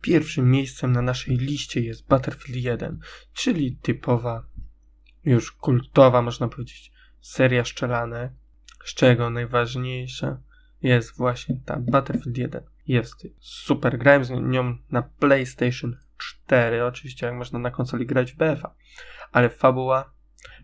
Pierwszym miejscem na naszej liście jest Battlefield 1, czyli typowa, już kultowa można powiedzieć, seria szczelane, z czego najważniejsza jest właśnie ta Battlefield 1. Jest super, grałem z nią na PlayStation 4, oczywiście jak można na konsoli grać w BFA, ale fabuła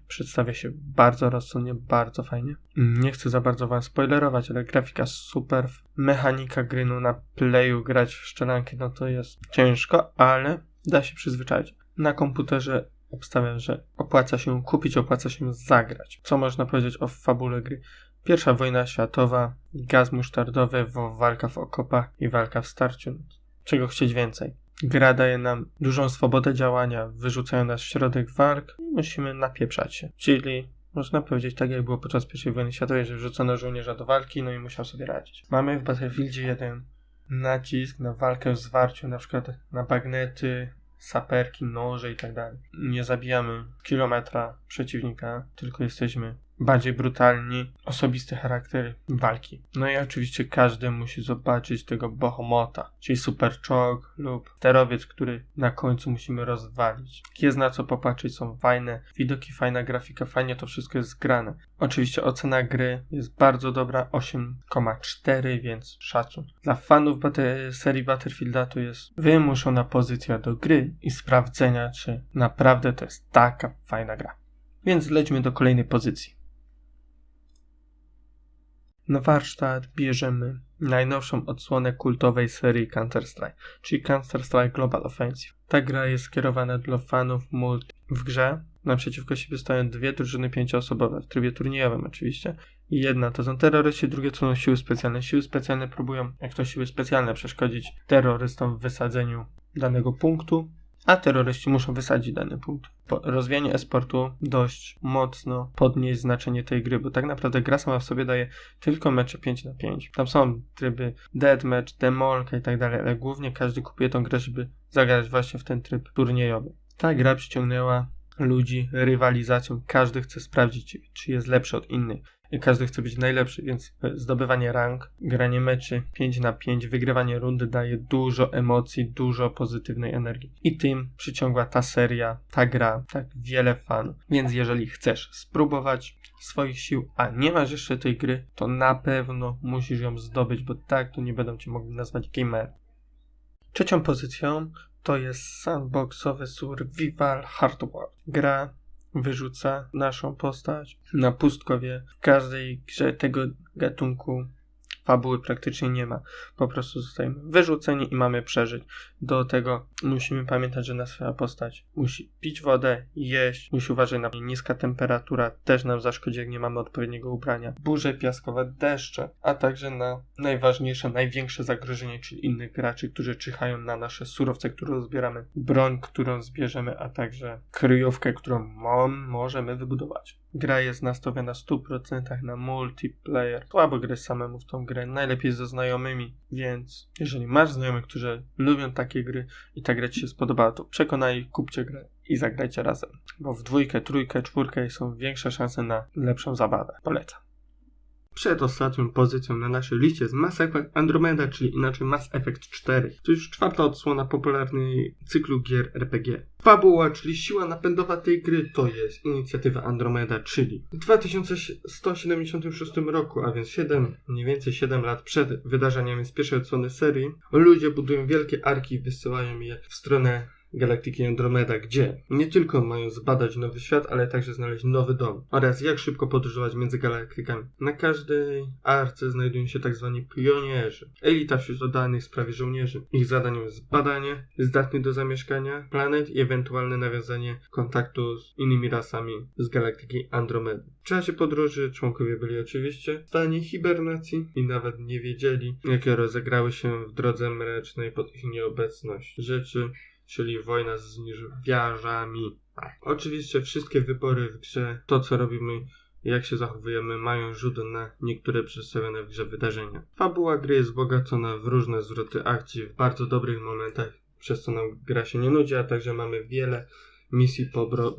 przedstawia się bardzo rozsądnie, bardzo fajnie. Nie chcę za bardzo wam spoilerować, ale grafika super, mechanika gry, no na playu grać w szczelanki, no to jest ciężko, ale da się przyzwyczaić. Na komputerze obstawiam, że opłaca się kupić, opłaca się zagrać. Co można powiedzieć o fabule gry? Pierwsza wojna światowa, gaz musztardowy, walka w okopach i walka w starciu. Czego chcieć więcej? Gra daje nam dużą swobodę działania, wyrzucają nas w środek walk i musimy napieprzać się. Czyli można powiedzieć tak, jak było podczas I wojny światowej, że wrzucono żołnierza do walki, no i musiał sobie radzić. Mamy w Battlefieldzie jeden nacisk na walkę w zwarciu, na przykład na bagnety, saperki, noże i tak dalej. Nie zabijamy kilometra przeciwnika, tylko jesteśmy bardziej brutalni, osobisty charakter walki. No i oczywiście każdy musi zobaczyć tego bohomota, czyli super czołg lub sterowiec, który na końcu musimy rozwalić. Jest na co popatrzeć, są fajne widoki, fajna grafika, fajnie to wszystko jest zgrane. Oczywiście ocena gry jest bardzo dobra, 8,4, więc szacun. Dla fanów bate- serii Battlefielda to jest wymuszona pozycja do gry i sprawdzenia, czy naprawdę to jest taka fajna gra. Więc lećmy do kolejnej pozycji. Na warsztat bierzemy najnowszą odsłonę kultowej serii Counter-Strike, czyli Counter-Strike Global Offensive. Ta gra jest skierowana dla fanów multi. W grze naprzeciwko siebie stoją dwie drużyny pięcioosobowe, w trybie turniejowym oczywiście. Jedna to są terroryści, drugie to są siły specjalne. Siły specjalne próbują, jak to siły specjalne, przeszkodzić terrorystom w wysadzeniu danego punktu, a terroryści muszą wysadzić dany punkt. Po rozwijaniu esportu dość mocno podnieść znaczenie tej gry, bo tak naprawdę gra sama w sobie daje tylko mecze 5 na 5. Tam są tryby deathmatch, demolka i tak dalej, ale głównie każdy kupuje tą grę, żeby zagrać właśnie w ten tryb turniejowy. Ta gra przyciągnęła ludzi rywalizacją. Każdy chce sprawdzić, czy jest lepszy od innych. I każdy chce być najlepszy, więc e, zdobywanie rank, granie meczy 5 na 5, wygrywanie rundy daje dużo emocji, dużo pozytywnej energii. I tym przyciągła ta seria, ta gra, tak wiele fanów. Więc jeżeli chcesz spróbować swoich sił, a nie masz jeszcze tej gry, to na pewno musisz ją zdobyć, bo tak to nie będą cię mogli nazwać gamer. Trzecią pozycją to jest sandboxowy survival hardware. Gra wyrzuca naszą postać na pustkowie. W każdej grze tego gatunku fabuły praktycznie nie ma. Po prostu zostajemy wyrzuceni i mamy przeżyć. Do tego musimy pamiętać, że nasza postać musi pić wodę, jeść, musi uważać na niska temperatura, też nam zaszkodzi, jak nie mamy odpowiedniego ubrania. Burze piaskowe, deszcze, a także na najważniejsze, największe zagrożenie, czyli innych graczy, którzy czyhają na nasze surowce, które zbieramy, broń, którą zbierzemy, a także kryjówkę, którą mo- możemy wybudować. Gra jest nastawiona w 100% na multiplayer. Słabo grać samemu w tą grę, najlepiej ze znajomymi, więc jeżeli masz znajomych, którzy lubią takie gry i ta gra Ci się spodobała, to przekonaj kupcie grę i zagrajcie razem. Bo w dwójkę, trójkę, czwórkę są większe szanse na lepszą zabawę. Polecam. Przed ostatnią pozycją na naszej liście jest Mass Effect Andromeda, czyli inaczej Mass Effect 4. To już czwarta odsłona popularnej cyklu gier RPG. Fabuła, czyli siła napędowa tej gry, to jest inicjatywa Andromeda, czyli w 2176 roku, a więc 7, mniej więcej 7 lat przed wydarzeniami z pierwszej odsłony serii, ludzie budują wielkie arki i wysyłają je w stronę galaktyki Andromeda, gdzie nie tylko mają zbadać nowy świat, ale także znaleźć nowy dom oraz jak szybko podróżować między galaktykami. Na każdej arce znajdują się tak zwani pionierzy. Elita wśród oddanych sprawie żołnierzy. Ich zadaniem jest badanie zdatnych do zamieszkania planet i ewentualne nawiązanie kontaktu z innymi rasami z galaktyki Andromedy. W czasie podróży członkowie byli oczywiście w stanie hibernacji i nawet nie wiedzieli, jakie rozegrały się w drodze mlecznej pod ich nieobecność. Rzeczy czyli wojna z niżwiarzami. Oczywiście wszystkie wybory w grze, to co robimy, jak się zachowujemy, mają rzut na niektóre przedstawione w grze wydarzenia. Fabuła gry jest wzbogacona w różne zwroty akcji w bardzo dobrych momentach, przez co nam gra się nie nudzi, a także mamy wiele misji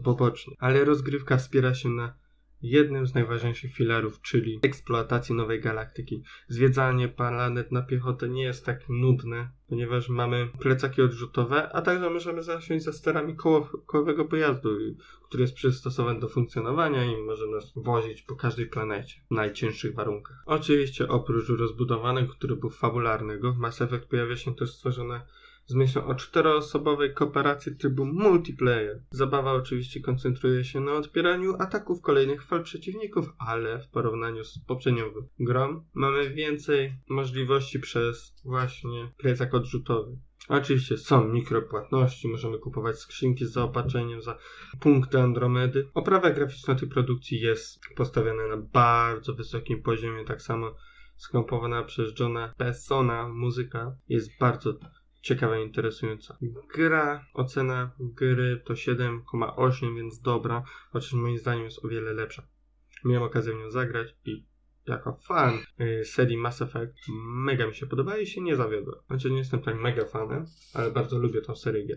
pobocznych. Ale rozgrywka wspiera się na jednym z najważniejszych filarów, czyli eksploatacji nowej galaktyki. Zwiedzanie planet na piechotę nie jest tak nudne, ponieważ mamy plecaki odrzutowe, a także możemy zasiąść za sterami koło, kołowego pojazdu, który jest przystosowany do funkcjonowania i może nas wozić po każdej planecie w najcięższych warunkach. Oczywiście oprócz rozbudowanego, który był fabularnego, w Mass Effect pojawia się też stworzone z myślą o czteroosobowej kooperacji trybu multiplayer. Zabawa oczywiście koncentruje się na odpieraniu ataków kolejnych fal przeciwników, ale w porównaniu z poprzednią grą mamy więcej możliwości przez właśnie plecak odrzutowy. Oczywiście są mikropłatności, możemy kupować skrzynki z zaopatrzeniem za punkty Andromedy. Oprawa graficzna tej produkcji jest postawiona na bardzo wysokim poziomie, tak samo skomponowana przez Johna Bessona. Muzyka jest bardzo ciekawa i interesująca. Gra, ocena gry to 7,8, więc dobra, chociaż moim zdaniem jest o wiele lepsza. Miałem okazję w nią zagrać i jako fan y, serii Mass Effect mega mi się podoba i się nie zawiodłem. Chociaż nie jestem tak mega fanem, ale bardzo lubię tą serię.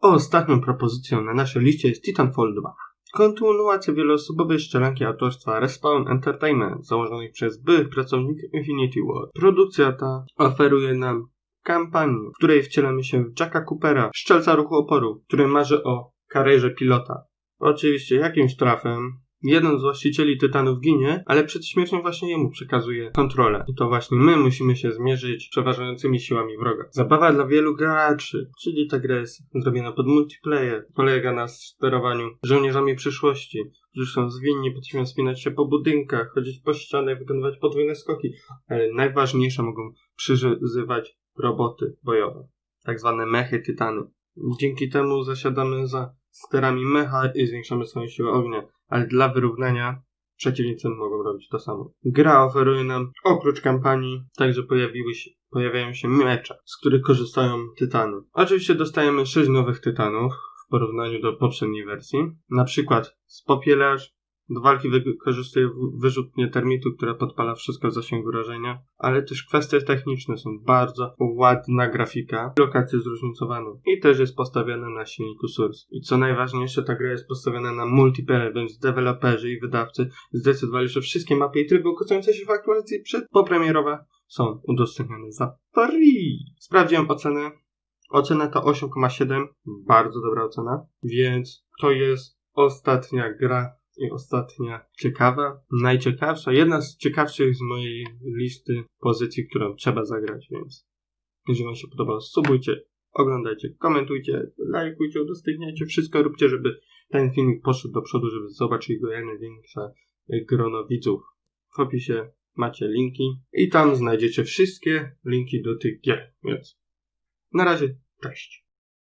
Ostatnią propozycją na naszej liście jest Titanfall 2. Kontynuacja wieloosobowej szczelanki autorstwa Respawn Entertainment, założonej przez byłych pracowników Infinity Ward. Produkcja ta oferuje nam kampanię, w której wcielamy się w Jacka Coopera, szczelca ruchu oporu, który marzy o karierze pilota. Oczywiście jakimś trafem jeden z właścicieli Tytanów ginie, ale przed śmiercią właśnie jemu przekazuje kontrolę. I to właśnie my musimy się zmierzyć z przeważającymi siłami wroga. Zabawa dla wielu graczy, czyli ta gra jest zrobiona pod multiplayer. Polega na sterowaniu żołnierzami przyszłości, którzy są zwinni, potrafią spinać się po budynkach, chodzić po ścianach, wykonywać podwójne skoki, ale najważniejsze mogą przyzywać roboty bojowe, tak zwane mechy Tytany. Dzięki temu zasiadamy za sterami mecha i zwiększamy swoją siłę ognia, ale dla wyrównania przeciwnicy mogą robić to samo. Gra oferuje nam oprócz kampanii także pojawiły się, pojawiają się mecze, z których korzystają tytany. Oczywiście dostajemy 6 nowych tytanów w porównaniu do poprzedniej wersji. Na przykład spopielarz, do walki wykorzystuje w- wyrzutnię termitu, która podpala wszystko w zasięgu rażenia, ale też kwestie techniczne są bardzo ładna grafika, lokacje zróżnicowane i też jest postawiona na silniku Source. I co najważniejsze, ta gra jest postawiona na multiplayer, więc deweloperzy i wydawcy zdecydowali, że wszystkie mapy i tryby układające się w aktualizacji przed popremierowe są udostępnione za free. Sprawdziłem ocenę. Ocena to 8,7, bardzo dobra ocena, więc to jest ostatnia gra i ostatnia ciekawa, najciekawsza, jedna z ciekawszych z mojej listy pozycji, którą trzeba zagrać, więc jeżeli Wam się podobało, subujcie, oglądajcie, komentujcie, lajkujcie, udostępniajcie, wszystko róbcie, żeby ten filmik poszedł do przodu, żeby zobaczyć go jak największe grono widzów. W opisie macie linki i tam znajdziecie wszystkie linki do tych gier, więc na razie, cześć.